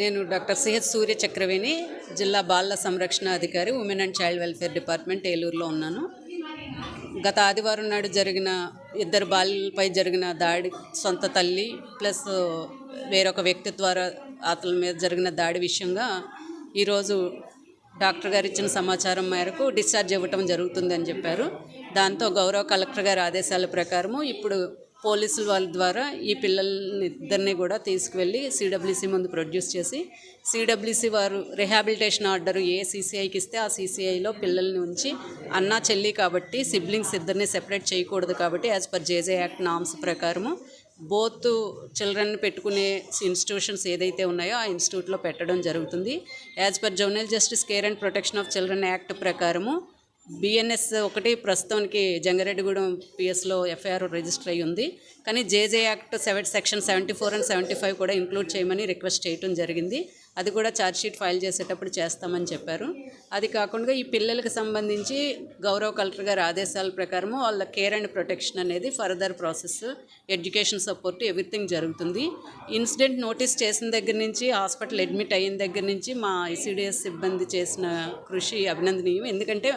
నేను doctor CH సూర్య చక్రవేణి జిల్లా బాలల సంరక్షణ అధికారి women and child welfare department ఏలూరులో ఉన్నాను. గత ఆదివారం నాడు జరిగిన ఇద్దరు బాలులపై జరిగిన దాడి సొంత తల్లి ప్లస్ వేరొక వ్యక్తి ద్వారా అతని మీద జరిగిన దాడి విషయంగా ఈరోజు డాక్టర్ గారు ఇచ్చిన సమాచారం మేరకు డిశ్చార్జ్ ఇవ్వటం జరుగుతుందని చెప్పారు. దాంతో గౌరవ కలెక్టర్ గారి ఆదేశాల ప్రకారము ఇప్పుడు పోలీసుల వాళ్ళ ద్వారా ఈ పిల్లల్ని ఇద్దరిని కూడా తీసుకువెళ్ళి సిడబ్ల్యూసి ముందు ప్రొడ్యూస్ చేసి సిడబ్ల్యూసి వారు రిహాబిలిటేషన్ ఆర్డర్ ఏ సీసీఐకి ఇస్తే ఆ సీసీఐలో పిల్లల్ని ఉంచి అన్న చెల్లి కాబట్టి సిబ్లింగ్స్ ఇద్దరిని సెపరేట్ చేయకూడదు కాబట్టి as per JJ act norms ప్రకారము బోత్ చిల్డ్రన్ పెట్టుకునే ఇన్స్టిట్యూషన్స్ ఏదైతే ఉన్నాయో ఆ ఇన్స్టిట్యూట్లో పెట్టడం జరుగుతుంది. As per zonal justice care and protection of children act ప్రకారము బిఎన్ఎస్ ఒకటి ప్రస్తుతానికి జంగారెడ్డిగూడెం పిఎస్లో ఎఫ్ఐఆర్ రిజిస్టర్ అయ్యి ఉంది. కానీ JJ act seven section seventy four and seventy five కూడా ఇంక్లూడ్ చేయమని రిక్వెస్ట్ చేయడం జరిగింది. అది కూడా ఛార్జ్షీట్ ఫైల్ చేసేటప్పుడు చేస్తామని చెప్పారు. అది కాకుండా ఈ పిల్లలకు సంబంధించి గౌరవ కలెక్టర్ గారి ఆదేశాల ప్రకారము వాళ్ళ కేర్ అండ్ ప్రొటెక్షన్ అనేది further process education support everything జరుగుతుంది. ఇన్సిడెంట్ నోటీస్ చేసిన దగ్గర నుంచి హాస్పిటల్ అడ్మిట్ అయిన దగ్గర నుంచి మా ఐసీడిఎస్ సిబ్బంది చేసిన కృషి అభినందనీయం. ఎందుకంటే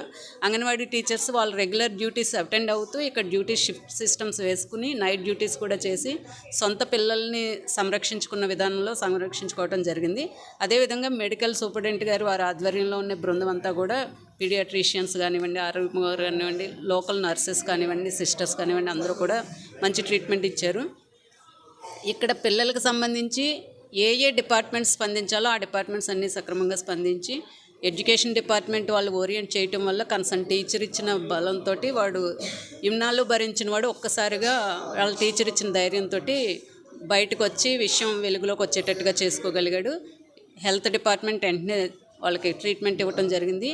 అంగన్వాడీ టీచర్స్ వాళ్ళు రెగ్యులర్ డ్యూటీస్ అటెండ్ అవుతూ ఇక్కడ డ్యూటీ షిఫ్ట్ సిస్టమ్స్ వేసుకుని నైట్ డ్యూటీస్ కూడా చేసి సొంత పిల్లల్ని సంరక్షించుకున్న విధానంలో సంరక్షించుకోవడం జరిగింది. అదేవిధంగా మెడికల్ సూపరింటెండెంట్ గారు వారి ఆధ్వర్యంలో ఉన్న బృందం అంతా కూడా పీడియాట్రిషియన్స్ కానివ్వండి ఆరోగ్య గారు కానివ్వండి లోకల్ నర్సెస్ కానివ్వండి సిస్టర్స్ కానివ్వండి అందరూ కూడా మంచి ట్రీట్మెంట్ ఇచ్చారు. ఇక్కడ పిల్లలకు సంబంధించి ఏ ఏ డిపార్ట్మెంట్స్ స్పందించాలో ఆ డిపార్ట్మెంట్స్ అన్నీ సక్రమంగా స్పందించి ఎడ్యుకేషన్ డిపార్ట్మెంట్ వాళ్ళు ఓరియంట్ చేయటం వల్ల కన్సర్న్ టీచర్ ఇచ్చిన బలంతో వాడు ఇన్నాళ్ళు భరించిన వాడు ఒక్కసారిగా వాళ్ళ టీచర్ ఇచ్చిన ధైర్యంతో బయటకు వచ్చి విషయం వెలుగులోకి వచ్చేటట్టుగా చేసుకోగలిగాడు. హెల్త్ డిపార్ట్మెంట్ వెంటనే వాళ్ళకి ట్రీట్మెంట్ ఇవ్వటం జరిగింది.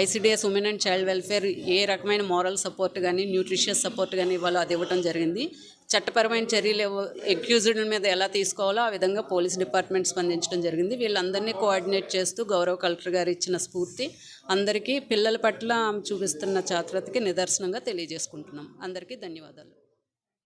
ICDS women and child welfare ఏ రకమైన మోరల్ సపోర్ట్ కానీ న్యూట్రిషియస్ సపోర్ట్ కానీ ఇవ్వాలో అది ఇవ్వటం జరిగింది. చట్టపరమైన చర్యలు ఎక్యూజ్డ్ మీద ఎలా తీసుకోవాలో ఆ విధంగా పోలీస్ డిపార్ట్మెంట్ స్పందించడం జరిగింది. వీళ్ళందరినీ కోఆర్డినేట్ చేస్తూ గౌరవ కలెక్టర్ గారు ఇచ్చిన స్ఫూర్తి అందరికీ పిల్లల పట్ల ఆమె చూపిస్తున్న చాత్రతకి నిదర్శనంగా తెలియజేసుకుంటున్నాం. అందరికీ ధన్యవాదాలు.